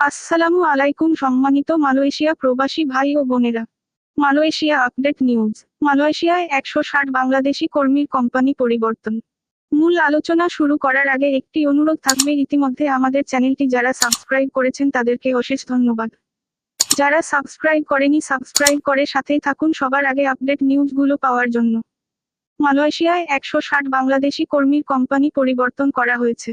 আসসালামু আলাইকুম সম্মানিত মালয়েশিয়া প্রবাসী ভাই ও বোনেরা। Malaysia update news. মালয়েশিয়ায় একশো ষাট বাংলাদেশি কর্মীর কোম্পানি পরিবর্তন। মূল আলোচনা শুরু করার আগে একটি অনুরোধ থাকবে, ইতিমধ্যে আমাদের চ্যানেলটি যারা সাবস্ক্রাইব করেছেন তাদেরকে অশেষ ধন্যবাদ। যারা সাবস্ক্রাইব করেনি, সাবস্ক্রাইব করে সাথেই থাকুন সবার আগে আপডেট নিউজগুলো পাওয়ার জন্য। মালয়েশিয়ায় একশো ষাট বাংলাদেশি কর্মীর কোম্পানি পরিবর্তন করা হয়েছে।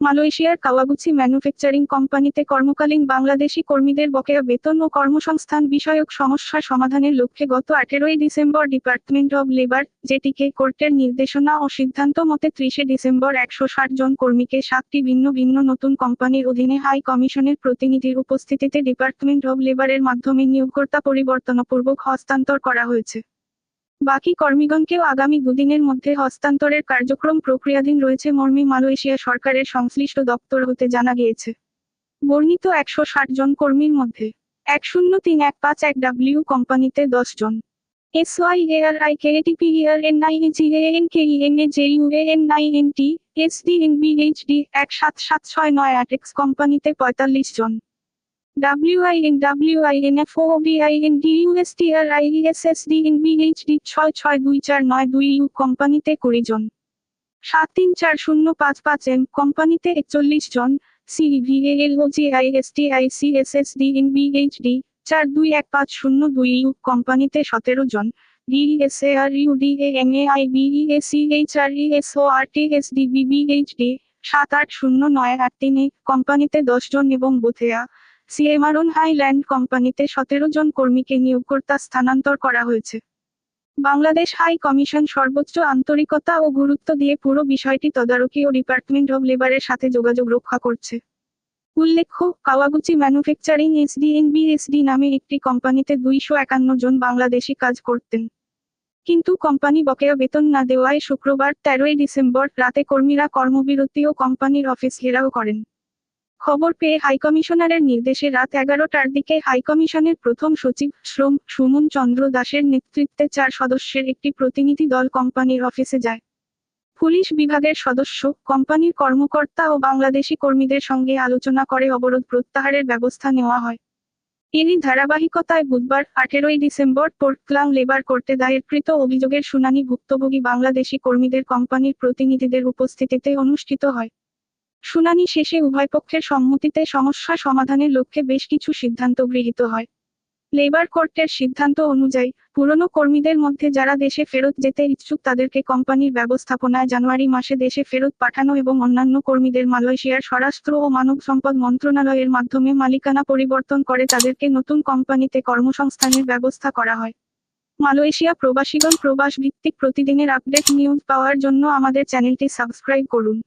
মালয়েশিয়ার কাওয়াগুচি ম্যানুফ্যাকচারিং কোম্পানিতে কর্মকালীন বাংলাদেশি কর্মীদের বকেয়া বেতন ও কর্মসংস্থান বিষয়ক সমস্যা সমাধানের লক্ষ্যে গত আঠেরোই ডিসেম্বর ডিপার্টমেন্ট অব লেবার, যেটিকে কোর্টের নির্দেশনা ও সিদ্ধান্ত মতে ত্রিশে ডিসেম্বর একশো ষাট জন কর্মীকে সাতটি ভিন্ন ভিন্ন নতুন কোম্পানির অধীনে হাই কমিশনের প্রতিনিধির উপস্থিতিতে ডিপার্টমেন্ট অব লেবারের মাধ্যমে নিয়োগকর্তা পরিবর্তনপূর্বক হস্তান্তর করা হয়েছে। বাকি কর্মীগণকেও আগামী দুদিনের মধ্যে হস্তান্তরের কার্যক্রম প্রক্রিয়াধীন রয়েছে মর্মে মালয়েশিয়া সরকারের সংশ্লিষ্ট দপ্তর হতে জানা গিয়েছে। বর্ণিত একশো ষাট জন কর্মীর মধ্যে এক শূন্য তিন এক পাঁচ এক ডাব্লিউ কোম্পানিতে দশ জন। S Y A R I K TP R N I G A N K E N A J U N I N T, S D N B H D এক সাত সাত ছয় নয় আট এক্স কোম্পানিতে পঁয়তাল্লিশ জন। IESSD NBHD ছয় ছয় দুই চার নয় দুই ইউ কোম্পানিতে কুড়ি জন। সাত তিন চার শূন্য পাঁচ পাঁচ এম কোম্পানিতে একচল্লিশ জন। সিভিএলওজিআইএসটিআইসিএসএসডি এনবিএইচডি চার দুই এক পাঁচ শূন্য দুই ইউ কোম্পানিতে সতেরো জন। ডিএসএআর ইউডিএ এমএআই বিইএসিএইচআর ইএসওআরটিএসডি বিবিএইচডি সাত আট শূন্য নয় আট তিন এ কোম্পানিতে দশ জন এবং বোথেয়া। সিএমারন হাইল্যান্ড কোম্পানিতে সতেরো জন কর্মীকে নিয়োগকর্তা স্থানান্তর করা হয়েছে। বাংলাদেশ হাই কমিশন সর্বোচ্চ আন্তরিকতা ও গুরুত্ব দিয়ে পুরো বিষয়টি তদারকি ও ডিপার্টমেন্ট অব লেবারের সাথে যোগাযোগ রক্ষা করছে। উল্লেখ্য, কাওয়াগুচি ম্যানুফ্যাকচারিং এসডিএনবিএসডি নামে একটি কোম্পানিতে দুইশো একান্ন জন বাংলাদেশি কাজ করতেন। কিন্তু কোম্পানি বকেয়া বেতন না দেওয়ায় শুক্রবার তেরোই ডিসেম্বর রাতে কর্মীরা কর্মবিরতি ও কোম্পানির অফিস ঘেরাও করেন। খবর পেয়ে হাইকমিশনারের নির্দেশে রাত এগারোটার দিকে হাইকমিশনের প্রথম সচিব শ্রম সুমন চন্দ্র দাসের নেতৃত্বে চার সদস্যের একটি প্রতিনিধি দল কোম্পানির অফিসে যায়। পুলিশ বিভাগের সদস্য, কোম্পানির কর্মকর্তা ও বাংলাদেশি কর্মীদের সঙ্গে আলোচনা করে অবরোধ প্রত্যাহারের ব্যবস্থা নেওয়া হয়। এরই ধারাবাহিকতায় বুধবার আঠেরোই ডিসেম্বর পোর্টক্লাং লেবার কোর্টে দায়েরকৃত অভিযোগের শুনানি ভুক্তভোগী বাংলাদেশি কর্মীদের কোম্পানির প্রতিনিধিদের উপস্থিতিতে অনুষ্ঠিত হয়। শুনানি শেষে উভয় পক্ষের সম্মতিতে সমস্যা সমাধানের লক্ষ্যে বেশ কিছু সিদ্ধান্ত গৃহীত হয়। লেবার কোর্টের সিদ্ধান্ত অনুযায়ী, পুরনো কর্মীদের মধ্যে যারা দেশে ফেরত যেতে ইচ্ছুক তাদেরকে কোম্পানির ব্যবস্থাপনায় জানুয়ারি মাসে দেশে ফেরত পাঠানো এবং অন্যান্য কর্মীদের মালয়েশিয়ার স্বরাষ্ট্র ও মানব সম্পদ মন্ত্রণালয়ের মাধ্যমে মালিকানা পরিবর্তন করে তাদেরকে নতুন কোম্পানিতে কর্মসংস্থানের ব্যবস্থা করা হয়। মালয়েশিয়া প্রবাসীগণ প্রবাস ভিত্তিক প্রতিদিনের আপডেট নিউজ পাওয়ার জন্য আমাদের চ্যানেলটি সাবস্ক্রাইব করুন।